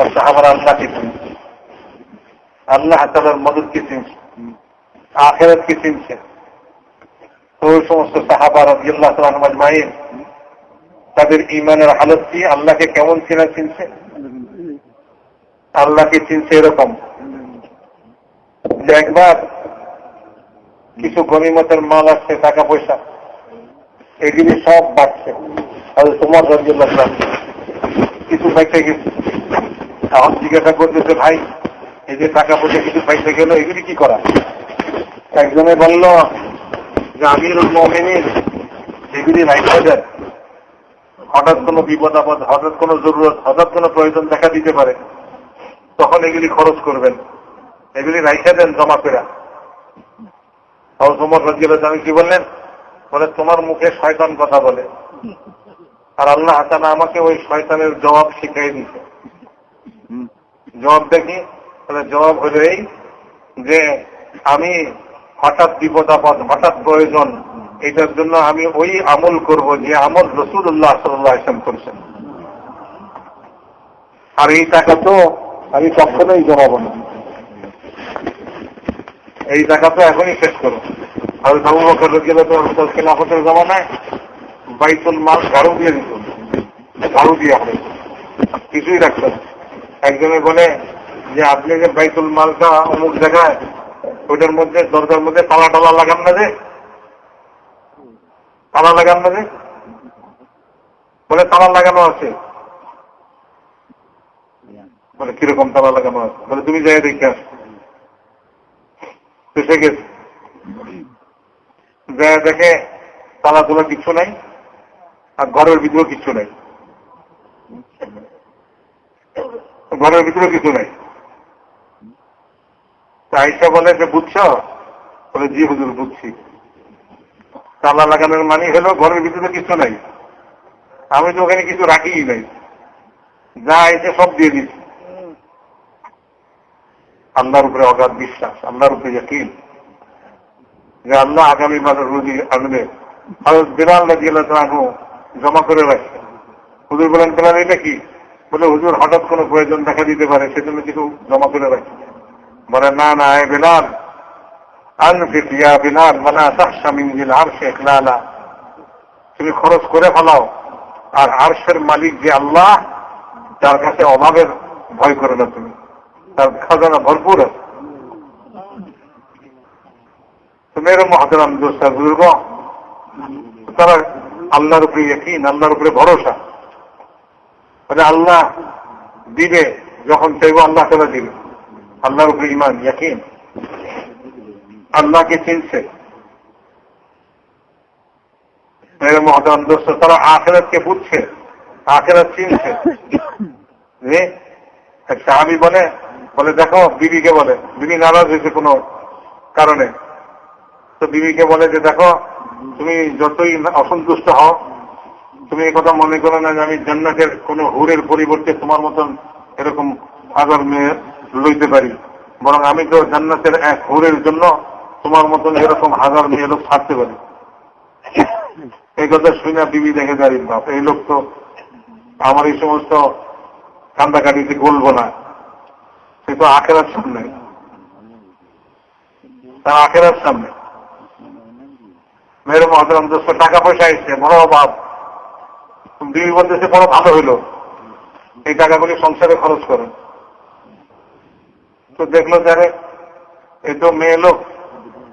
আর সাহাবার আল্লাহকে চিনছে? আল্লাহ তালার মদতকে চিনছে? আখেরাতকে চিনছে? তো ওই সমস্ত সাহাবার আল্লাহ তালান তাদের ইমানের হালত কি আল্লাহকে কেমন চেনা চিনছে? আল্লাহকে চিনছে এরকম? যে একবার কিছু গণিমতের মাল আসছে টাকা পয়সা এগুলি সব বাড়ছে। আর তোমার রাজ্যুল্লাহ কিছু পাইতে গেছে। এখন জিজ্ঞাসা করতেছে, ভাই, এই যে টাকা পয়সা কিছু পাইতে গেল, এগুলি কি করা? একজনে বলল যে আমির মমিনের এগুলি দেন হঠাৎ কোনো বিপদ আপদ, হঠাৎ কোনো জরুরত, হঠাৎ কোনো প্রয়োজন দেখা দিতে পারে। তখন এগুলি খরচ করবেন। এগুলি রাইখা দেন জমা পেরা তোমার রাজিয়াল আমি কি বললেন? বলে, তোমার মুখে শয়তান কথা বলে। আর আল্লাহ হাসানা আমাকে ওই শয়তানের জবাব শিখাই দিছে জবাব দেখি তাহলে জবাব হলো এই যে আমি হঠাৎ বিপদ, আপদ, হঠাৎ প্রয়োজন, এটার জন্য আমি ওই আমল করব যে আমল রসুল্লাহ সাল্লাহ ইসলাম করছেন। আর এই টাকা তো আমি কখনোই জমাবো না। এই টাকা তো এখনই শেষ করো। আর বাবু বকর গেলে তো খেলাফতের জমানায় বাইতুল মাল ঝাড়ু দিয়ে দিত। ঝাড়ু দিয়ে হবে কিছুই রাখতো না। একজনে বলে যে, আপনি যে বাইতুল মালটা অমুক জায়গায়, ওইটার মধ্যে, দরজার মধ্যে তালা টালা লাগান না যে? তালা লাগান না যে? বলে, তালা লাগানো আছে। বলে, কীরকম তালা লাগানো আছে? বলে, তুমি যাই দেখে আস। গেছে। যা দেখে তালা তোলা কিচ্ছু নাই, আর ঘরের ভিতরেও কিচ্ছু নাই। ঘরের ভিতরে কিছু নাই। আইসা বলে যে, বুঝছ? বলে, জি হুজুর, বুঝছি। তালা লাগানোর মানে হলো ঘরের ভিতরে কিছু নাই। আমি তো ওখানে কিছু রাখিই নাই। যা এসে সব দিয়ে দিচ্ছি আল্লাহর উপরে অগাধ বিশ্বাস, আল্লাহর উপরে যকিন যে আল্লাহ আগামী মাসের রুজি আনবে। লাগিয়ে জমা করে রাখছে। হুজুর বলেন পেলাম এটা কি? বলে, হুজুর, হঠাৎ কোনো প্রয়োজন দেখা দিতে পারে, সেজন্য কিছু জমা করে রাখছে বলে, না না, এ বিলাল আনফিক ইয়া বিলাল মানে মিনজিল আর শেখ না তুমি খরচ করে ফেলাও, আর আরশের মালিক যে আল্লাহ, তার কাছে অভাবের ভয় করে না তুমি। তার খাজানা ভরপুর আছে। মেরে মহাতারাম দোস্তা বুজুর্গ, তারা আল্লাহর উপরে ইয়কিন, আল্লাহর উপরে ভরসা। মানে আল্লাহ দিবে যখন চাইব আল্লাহ তারা দিবে। আল্লাহর উপরে ইমান ইয়াকিন। আল্লাহকে চিনছে। মেরে মহাদান তারা আখেরাতকে বুঝছে, আখেরাত চিনছে। সাহাবি বলে বলে, দেখো, বিবিকে বলে, বিবি নারাজ হয়েছে কোনো কারণে। তো বিবিকে বলে যে, দেখো, তুমি যতই অসন্তুষ্ট হও তুমি কথা মনে করো না যে আমি জান্নাতের কোন হুরের পরিবর্তে তোমার মতন এরকম হাজার মেয়ে লইতে পারি। বরং আমি তো জান্নাতের এক হুরের জন্য তোমার মতন এরকম হাজার মেয়ে লোক ছাড়তে পারি। এই কথা শুনে বিবি দেখে দাঁড়িয়ে বাপ, এই লোক তো আমার এই সমস্ত কান্দাকাটিতে গলবো না। সে তো আখেরার সামনে। তার আখেরার সামনে। মেয়ের দোস্ত, টাকা পয়সা এসছে, বড় অভাব। বিবি বলতেছে বড় ভালো হইল। এই টাকাগুলি সংসারে খরচ করেন তো দেখল যারে এই তো মেয়ে লোক,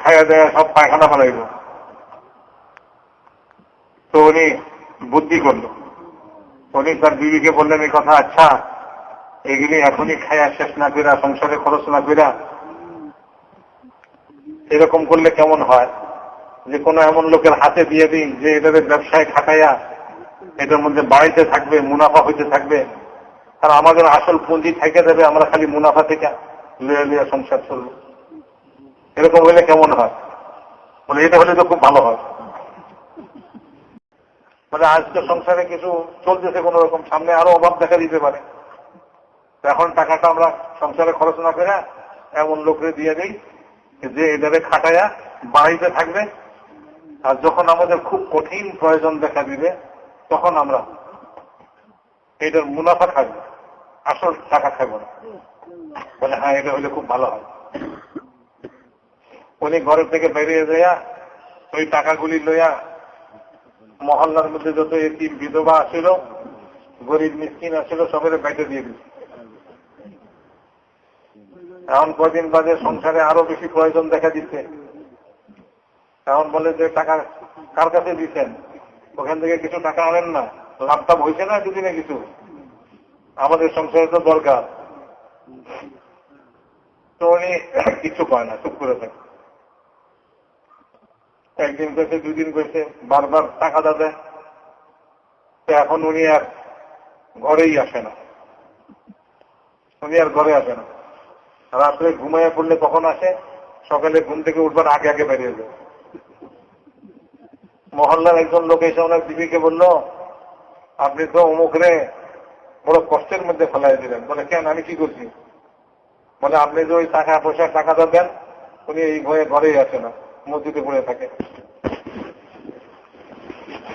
খাইয়া দেয়া সব পায়খানা ফেলাইল। তো উনি বুদ্ধি করল। উনি তার বিবিকে বললেন, এই কথা আচ্ছা এগুলি এখনই খায়া শেষ না করা সংসারে খরচ না কইরা এরকম করলে কেমন হয়? যে কোনো এমন লোকের হাতে দিয়ে দিন যে এটাদের ব্যবসায় খাটাইয়া এটার মধ্যে বাড়িতে থাকবে, মুনাফা হইতে থাকবে। আর আমাদের আসল পুঁজি থেকে দেবে, আমরা খালি মুনাফা থেকে লুয়ে লুয়ে সংসার চলবো। এরকম হলে কেমন হয়? বলে, এটা হলে তো খুব ভালো হয়। মানে আজকে সংসারে কিছু চলতেছে কোন রকম, সামনে আরও অভাব দেখা দিতে পারে। এখন টাকাটা আমরা সংসারে খরচ না করে এমন লোকরে দিয়ে দিই যে এটারে খাটাইয়া বাড়িতে থাকবে। আর যখন আমাদের খুব কঠিন প্রয়োজন দেখা দিবে তখন আমরা এটার মুনাফা থাকবে আসল টাকা খাব না বলে হ্যাঁ এটা হলে খুব ভালো হয়। উনি ঘরের থেকে বেরিয়ে যাইয়া ওই টাকাগুলি লইয়া মহল্লার মধ্যে যত এতিম বিধবা আসিল, গরিব মিসকিন আসিল, সবের বাইটে দিয়ে দিল। এখন কদিন বাদে সংসারে আরও বেশি প্রয়োজন দেখা দিচ্ছে। এখন বলে যে, টাকা কার কাছে দিচ্ছেন ওখান থেকে কিছু টাকা আনেন না। লাভ টাভ হয়েছে না দুদিনে কিছু? আমাদের সংসারে তো দরকার। তো উনি কিছু পায় না, চুপ করে থাকে। একদিন কয়েছে দুদিন কয়েছে বারবার টাকা দাদে তো এখন উনি আর ঘরেই আসে না। উনি আর ঘরে আসে না। রাত্রে ঘুমাইয়া পড়লে কখন আসে? সকালে ঘুম থেকে উঠবার আগে আগে বেরিয়ে যায়। মহল্লার একজন লোক এসে ওনার দিদিকে বলল, আপনি তো অমুকরে বড় কষ্টের মধ্যে ফেলাই দিলেন। বলে, কেন? আমি কি করছি? বলে, আপনি যে ওই টাকা পয়সা টাকাটা দেন, উনি এই ভয়ে ঘরেই আসে না, মসজিদে পড়ে থাকে।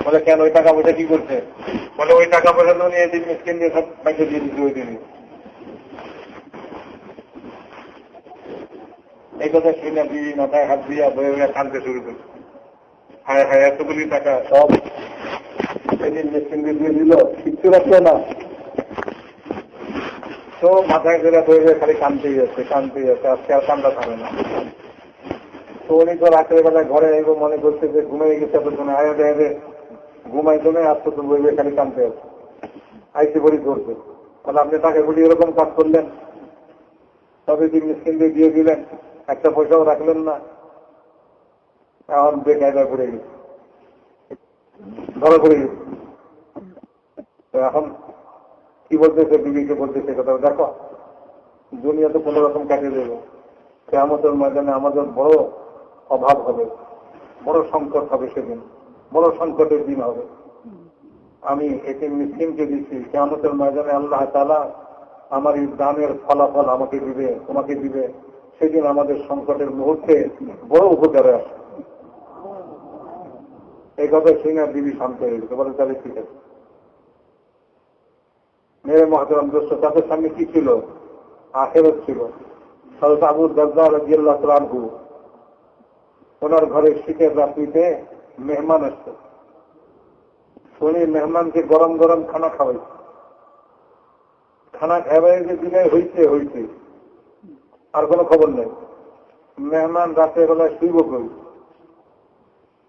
বলে, কেন? ওই টাকা পয়সা কি করছে? বলে, ওই টাকা পয়সা তো নিয়ে দিন মিসকিন দিয়ে সব ব্যাংকে দিয়ে দিচ্ছে ওই দিনই। এই কথা শুনে দিদি মাথায় হাত দিয়া বয়ে বয়ে কানতে শুরু করছে হায় হায়, এতগুলি টাকা। সব সেদিন মেশিন দিয়ে দিল, কিচ্ছু রাখল না। তো মাথায় করে বয়ে বয়ে খালি কানতেই যাচ্ছে কানতেই যাচ্ছে, আজকে আর কান্দা থামে না। তো উনি তো রাত্রে বেলায় ঘরে এগো মনে করছে যে ঘুমিয়ে গেছে এতক্ষণে। আয় দেখে ঘুমাই তো নেই আসতো তো বই বই খালি কানতে যাচ্ছে। আইসি বড়ি করছে তাহলে আপনি তাকে বলি এরকম কাজ করলেন? তবে তিনি মিসকিন দিয়ে দিয়ে দিলেন? একটা পয়সাও রাখলেন না। এখন বেকায়দা করে গেছে ধরা করে গেছে তো এখন কি বলতেছে, বিবিকে বলতেছে কথা দেখো, দুনিয়া তো কোনো রকম কাটিয়ে দেবে। কেমতের ময়দানে আমাদের বড় অভাব হবে, বড় সংকট হবে সেদিন, বড় সংকটের দিন হবে। আমি একে মিসকিনকে দিচ্ছি কেমতের ময়দানে আল্লাহ তালা আমার এই দানের ফলাফল আমাকে দিবে, তোমাকে দিবে। সেদিন আমাদের সংকটের মুহূর্তে বড় উপকারে আসে এই কথা শুনে দিবি শান্ত হয়ে গেছে। বলে, তাহলে ঠিক আছে। মেরে মহাতরাম দোস্ত, তাদের সামনে কি ছিল? আখেরত ছিল। হজরত আবু দাদা রাজিয়াল্লাহ তালহু ওনার ঘরে শীতের রাত্রিতে মেহমান আসছে উনি মেহমানকে গরম গরম খানা খাওয়াইছে খানা খাওয়াই যে দিনে হইতে হইতে, আর কোনো খবর নেই। মেহমান রাতের বেলায় শুইব কই?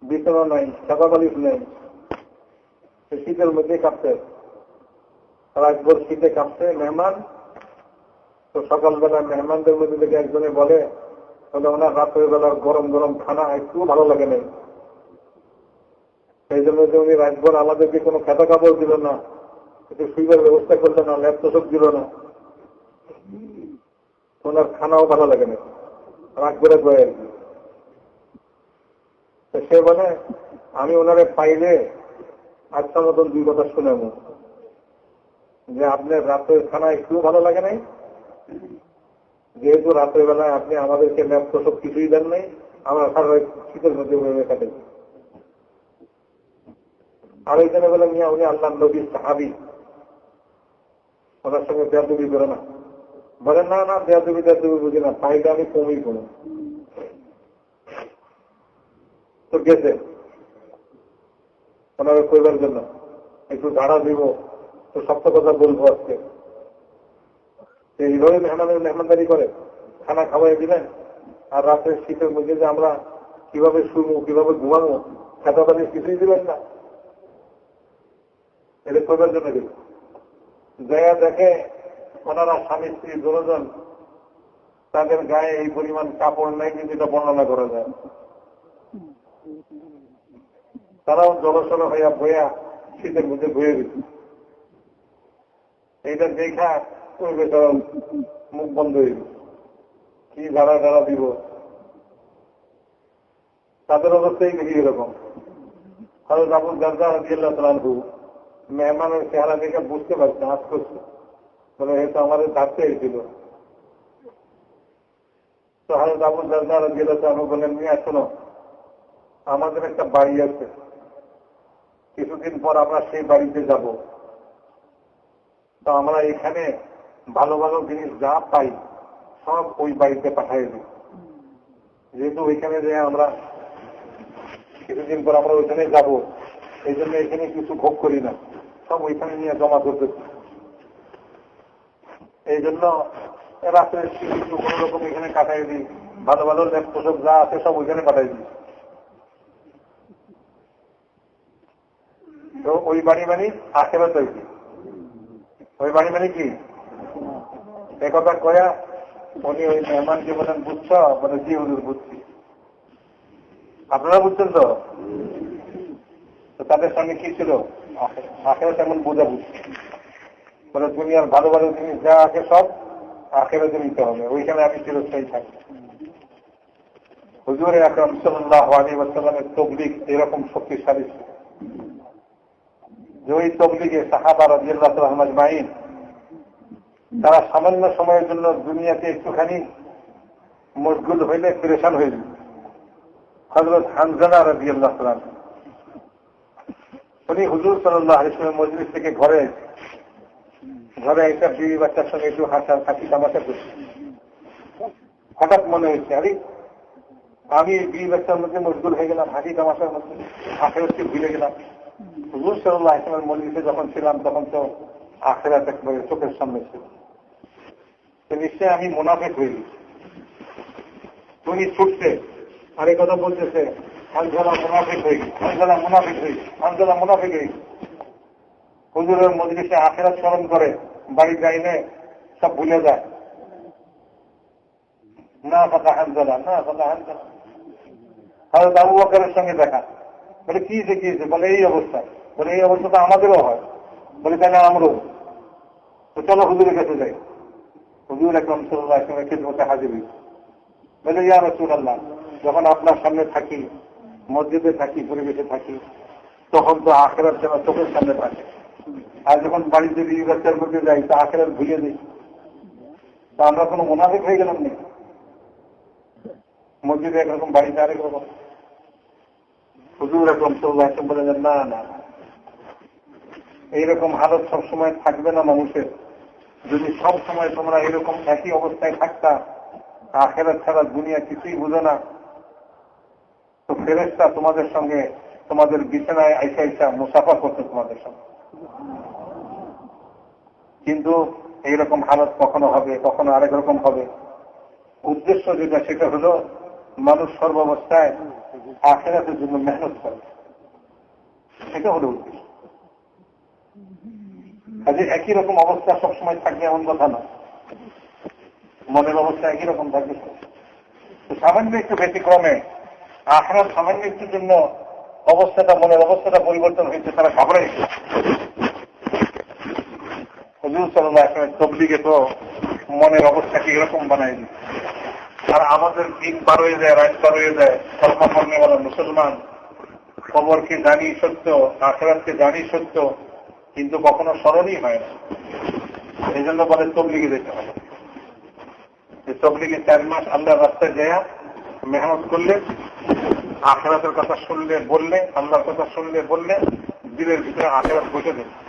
বিছানা নাই, চাপা বালিশ নেই। শীতের মধ্যে কাঁপতে রাতভর শীতে কাঁপছে মেহমান। তো সকালবেলা মেহমানদের মধ্যে থেকে একজনে বলে, তাহলে ওনার রাতের বেলার গরম গরম খানা একটু ভালো লাগে নাই। সেই জন্য যে উনি রাতভর আমাদেরকে কোনো খেতা কাপড় দিল না, একটু সুইবার ব্যবস্থা করল না ল্যাপ তোষক দিল না। ওনার খানাও ভালো লাগে না রাগ করে আর কি। তো সে বলে, আমি ওনারে পাইলে আচ্ছা মতন দুই কথা শুনেব। যে আপনার রাতের খানা একটু ভালো লাগে নাই? যেহেতু রাতের বেলায় আপনি আমাদেরকে ল্যাপ তোষক কিছুই দেন নাই, আমরা সারা শীতের মধ্যে ভেবে কাটে আর ওইখানে বলে, মিয়া, উনি আল্লাহ নবী সাহাবি। ওনার সঙ্গে বেয়াদুবি করে না। বলেন না না, বেয়াদুবি বেয়াদুবি বুঝি না, পাইলে আমি কমই কোনো তো গেছে। ওনাকে কইবার জন্য। একটু ধারা দিব। তো সপ্ত কথা বলব আজকে। এইভাবে মেহমানের মেহমানদারি করে। খানা খাওয়াই দিলেন। আর রাতের শীতের মধ্যে যে আমরা কীভাবে শুনব কীভাবে ঘুমাবো, খেতা পানি কিছুই দিবেন না। এটা করবার জন্য দিল। জায়গা দেখে ওনারা স্বামী, স্ত্রী দুজন তাদের গায়ে এই পরিমাণ কাপড় নেই কিন্তু এটা বর্ণনা করা যায়। তারাও জলসর হইয়া বইয়া শীতের মধ্যে বয়ে গেছে। এইটা দেখা ওই বেচারা মুখ বন্ধ হয়ে গেছে। কি ধারা ধারা দিব? তাদের অবস্থাই দেখি এরকম। হয়তো আবুল গাজা রাজিয়াল্লাহ তালু মেহমানের চেহারা দেখে বুঝতে পারছে আজ করছে। বলে হয়তো আমাদের থাকতে হয়েছিল। তো হয়তো আবুল গাজা রাজিয়াল্লাহ তালু বলেন নিয়ে শোনো, আমাদের একটা বাড়ি আছে। কিছুদিন পর আমরা সেই বাড়িতে যাব। তো আমরা এখানে ভালো ভালো জিনিস যা পাই, সব ওই বাড়িতে পাঠাই দিই। যেহেতু ওইখানে যে আমরা কিছুদিন পর আমরা ওইখানে যাব, এই জন্য এখানে কিছু ভোগ করি না। সব ওইখানে নিয়ে জমা করতে এই জন্য রাত্রে কিছু কোন রকম এখানে কাটাই দিই। ভালো ভালো যা আছে সব ওইখানে পাঠাই দিই। তো ওই বাড়ি মানে আশেপাশে তৈরি ওই বাড়ি মানে কি? এ কথা কয়া উনি ওই মেহমানকে বলেন, বুঝছ? মানে জি, হুজুর, বুঝছি। আপনারা বুঝছেন তো? তাদের সঙ্গে কি ছিল? আখেরা তেমন বোঝা বুঝছি। বলে দুনিয়ার ভালো ভালো জিনিস যা আছে সব আখেরাতে নিতে হবে। ওইখানে আমি চিরস্থায়ী থাকব। হুজুর আকরম সাল্লাহ আলী ওয়াসাল্লামের তবলিক এরকম শক্তিশালী ছিল। ওই তবলিগে সাহাবা মাইন তারা সামান্য সময়ের জন্য দুনিয়াতে একটুখানি মশগুল হইলে পরেশান যেত। হজরত হানজানা রাজিয়াল্লাহ সালাম উনি হুজুর সাল্লাহ ইসলামের থেকে ঘরে ঘরে একটা বিবি বাচ্চার সঙ্গে একটু হাসা হাসি তামাশা করছে। হঠাৎ মনে হয়েছে, আরে, আমি বিবি বাচ্চার মধ্যে মশগুল হয়ে গেলাম হাসি তামাশার মধ্যে আখেরাতকে ভুলে গেলাম। হুজুর সাল্লাহ ইসলামের মজলিসে যখন ছিলাম, তখন তো আখেরাত একবারে চোখের সামনে ছিল। তো নিশ্চয়ই আমি মুনাফেক হয়ে গেছি। তুমি ছুটছে, আরে কথা বলতেছে আনজালা মুনাফিক হয়ে গেছে আনজালা মুনাফিক হয়ে গেছে আনজালা মুনাফিক হয়ে গেছে। হুজুরের মজলিসে আখেরাত স্মরণ করে, বাড়ি যাইলে সব ভুলে যায়। না কথা হানজালা না কথা হানজালা হয়তো আবু বকরের সঙ্গে দেখা। বলে কি দেখিয়েছে বলে এই অবস্থা। বলে এই অবস্থা তো আমাদেরও হয়। বলে তাহলে আমরাও? তো চলো হুজুরের কাছে যাই। হুজুর একদম সাল্লাহ খেদমতে হাজির বলে, ইয়া আল্লাহ যখন আপনার সামনে থাকি, মসজিদে থাকি, পরিবেশে থাকি, তখন তো আখেরার যেন চোখের সামনে থাকে। আর যখন বাড়িতে বাচ্চার মধ্যে যাই, তা আখেরার ভুলে দিই তা আমরা কোনো মোনাফিক হয়ে গেলাম নাকি? মসজিদে একরকম বাড়িতে আরেক রকম হুজুর সাল্লাহ বলে না না। এইরকম হালত সবসময় থাকবে না মানুষের। যদি সব সময় তোমরা এরকম একই অবস্থায় থাকতা, আখেরাত ছাড়া দুনিয়া কিছুই বুঝো না। তো ফেরেস্তা তোমাদের সঙ্গে তোমাদের বিছানায় আইসা আইসা মুসাফা করতো তোমাদের সঙ্গে। কিন্তু এইরকম হালত কখনো হবে, কখনো আরেক রকম হবে। উদ্দেশ্য যেটা, সেটা হলো মানুষ সর্বাবস্থায় আখেরাতের জন্য মেহনত করে। সেটা হলো উদ্দেশ্য। একই রকম অবস্থা সবসময় থাকবে এমন কথা না। মনের অবস্থা একই রকম থাকবে তো সামান্য একটু ব্যতিক্রমে আখরার সামান্য একটুর জন্য অবস্থাটা, মনের অবস্থাটা পরিবর্তন হয়েছে তারা ঘাবড়াইছে হজুর সাল্লাহ তবলিগে তো মনের অবস্থাকে এরকম বানায় দিচ্ছে আর আমাদের দিন পার হয়ে যায়, রাত পার হয়ে যায়। কর্ম কর্মেওয়ালা মুসলমান খবরকে জানি সত্য, আখরাতকে জানি সত্য, কিন্তু কখনো স্মরণই হয় না। এই জন্য বলে তবলিগে যেতে হবে। তবলিগে চার মাস আল্লাহর রাস্তায় যায়, মেহনত করলে, আখেরাতের কথা শুনলে, বললে, আল্লাহর কথা শুনলে, বললে, দিলের ভিতরে আখেরাত বসে দেবে